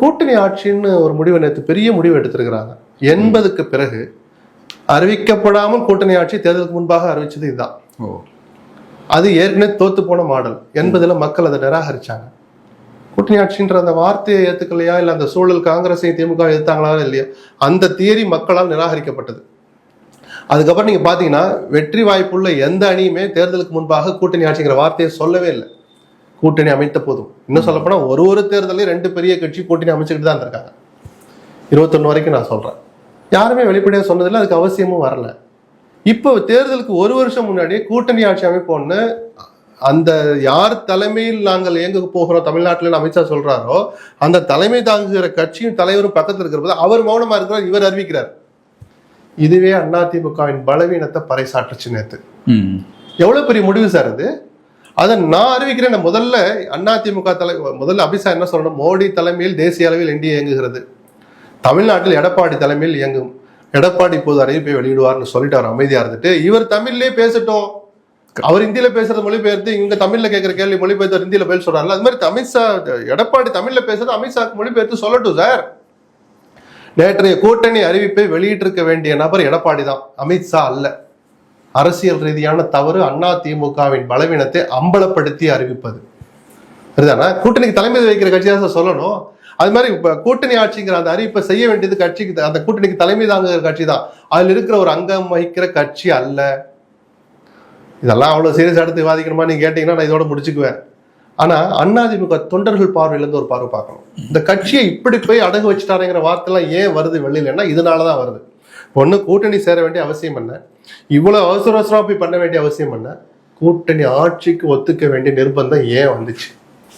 கூட்டணி ஆட்சின்னு ஒரு முடிவை நேற்று பெரிய முடிவு எடுத்திருக்கிறாங்க. எண்பதுக்கு பிறகு அறிவிக்கப்படாமல் கூட்டணி ஆட்சி தேர்தலுக்கு முன்பாக அறிவிச்சது இதுதான். அது ஏற்கனவே தோத்து போன மாடல். எண்பதுல மக்கள் அதை நிராகரிச்சாங்க. கூட்டணி ஆட்சின்ற அந்த வார்த்தையை ஏத்துக்கலையா? இல்ல அந்த சூழல் காங்கிரஸையும் திமுக எதிர்த்தாங்களா இல்லையா? அந்த தியரி மக்களால் நிராகரிக்கப்பட்டது. அதுக்கப்புறம் நீங்க பாத்தீங்கன்னா வெற்றி வாய்ப்புள்ள எந்த அணியுமே தேர்தலுக்கு முன்பாக கூட்டணி ஆட்சிங்கிற வார்த்தையை சொல்லவே இல்லை. கூட்டணி அமைத்த போதும். இன்னும் சொல்லப்போனா ஒரு ஒரு தேர்தலையும் ரெண்டு பெரிய கட்சி கூட்டணி அமைச்சுக்கிட்டு தான் இருக்காங்க இருபத்தொன்னு வரைக்கும் நான் சொல்றேன். யாருமே வெளிப்படையாக சொன்னதில்லை அதுக்கு அவசியமும் வரல. இப்போ தேர்தலுக்கு ஒரு வருஷம் முன்னாடி கூட்டணி ஆட்சி அமைப்போம்னு அந்த யார் தலைமையில் நாங்கள் இயங்க போகிறோம் தமிழ்நாட்டில் அமித்ஷா சொல்றாரோ அந்த தலைமை தாங்குகிற கட்சியும் தலைவரும் பக்கத்தில் இருக்கிற அவர் மௌனமா இருக்கிறார் இவர் அறிவிக்கிறார். இதுவே அதிமுகவின் பலவீனத்தை பறைசாற்றுச்சு ம். எவ்வளவு பெரிய முடிவு சார் அது? அதை நான் அறிவிக்கிறேன். நான் முதல்ல அதிமுக தலை முதல்ல அபிஷா என்ன சொல்லணும்? மோடி தலைமையில் தேசிய அளவில் என்டிஏ இயங்குகிறது. தமிழ்நாட்டில் எடப்பாடி தலைமையில் இயங்கும். எடப்பாடி இப்போது அறிவிப்பை வெளியிடுவார்னு சொல்லிட்டு அவர் அமைதியாக இருந்துட்டு இவர் தமிழ்லயே பேசட்டும். அவர் இந்தியில பேசுறது மொழிபெயர்த்து இங்க தமிழ்ல கேட்குற கேள்வி மொழிபெயர்த்து அவர் இந்தியில பதில் சொல்றாருல அது மாதிரி அமித்ஷா எடப்பாடி தமிழ்ல பேசுறது அமித்ஷாக்கு மொழிபெயர்த்து சொல்லட்டும் சார். நேற்றைய கூட்டணி அறிவிப்பை வெளியிட்டிருக்க வேண்டிய நபர் எடப்பாடி தான். அமித்ஷா அல்ல. அரசியல் ரீதியான தவறு அண்ணா திமுகவின் பலவீனத்தை அம்பலப்படுத்தி அறிவிப்பது. சரிதானா? கூட்டணிக்கு தலைமை வைக்கிற கட்சியாக தான் சொல்லணும். அது மாதிரி இப்போ கூட்டணி ஆட்சிங்கிற அந்த அறிவிப்பை செய்ய வேண்டியது கட்சிக்கு அந்த கூட்டணிக்கு தலைமை தாங்குகிற கட்சி தான். அதில் இருக்கிற ஒரு அங்கம் வகிக்கிற கட்சி அல்ல. இதெல்லாம் அவ்வளோ சீரியஸ் எடுத்து விவாதிக்கணுமா? நீங்க கேட்டீங்கன்னா நான் இதோட முடிச்சுக்குவேன். ஆனால் அதிமுக தொண்டர்கள் பார்வையிலேருந்து ஒரு பார்வை பார்க்கணும். இந்த கட்சியை இப்படி போய் அடகு வச்சுட்டாருங்கிற வார்த்தைலாம் ஏன் வருது வெளிலன்னா இதனால தான் வருது. ஒன்று கூட்டணி சேர வேண்டிய அவசியம் என்ன இவ்வளோ அவசர அவசரமாக போய் பண்ண வேண்டிய அவசியம் என்ன கூட்டணி ஆட்சிக்கு ஒத்துக்க வேண்டிய நிர்பந்தம் ஏன் வந்துச்சு?